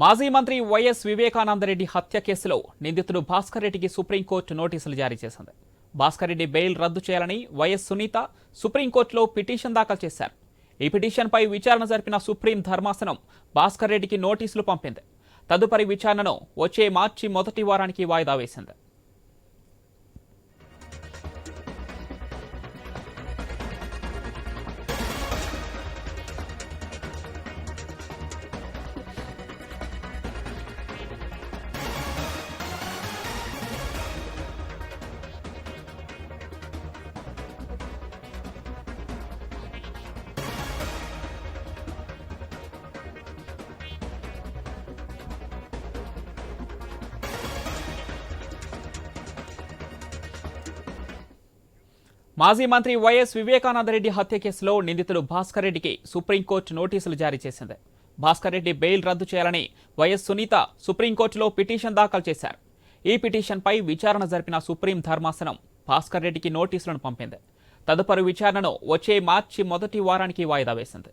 మాజీ మంత్రి వైఎస్ వివేకానందరెడ్డి హత్య కేసులో నిందితుడు భాస్కర్ రెడ్డికి సుప్రీంకోర్టు నోటీసులు జారీ చేసింది. భాస్కర్ రెడ్డి బెయిల్ రద్దు చేయాలని వైఎస్ సునీత సుప్రీంకోర్టులో పిటిషన్ దాఖలు చేశారు. ఈ పిటిషన్పై విచారణ జరిపిన సుప్రీం ధర్మాసనం భాస్కర్ రెడ్డికి నోటీసులు పంపింది. తదుపరి విచారణను వచ్చే మార్చి మొదటి వారానికి వాయిదా వేసింది. మాజీ మంత్రి వైఎస్ వివేకానందరెడ్డి హత్య కేసులో నిందితులు భాస్కర్ రెడ్డికి సుప్రీంకోర్టు నోటీసులు జారీ చేసింది. భాస్కర్ రెడ్డి బెయిల్ రద్దు చేయాలని వైఎస్ సునీత సుప్రీంకోర్టులో పిటిషన్ దాఖలు చేశారు. ఈ పిటిషన్పై విచారణ జరిపిన సుప్రీం ధర్మాసనం భాస్కర్ రెడ్డికి నోటీసులను పంపింది. తదుపరి విచారణను వచ్చే మార్చి మొదటి వారానికి వాయిదా వేసింది.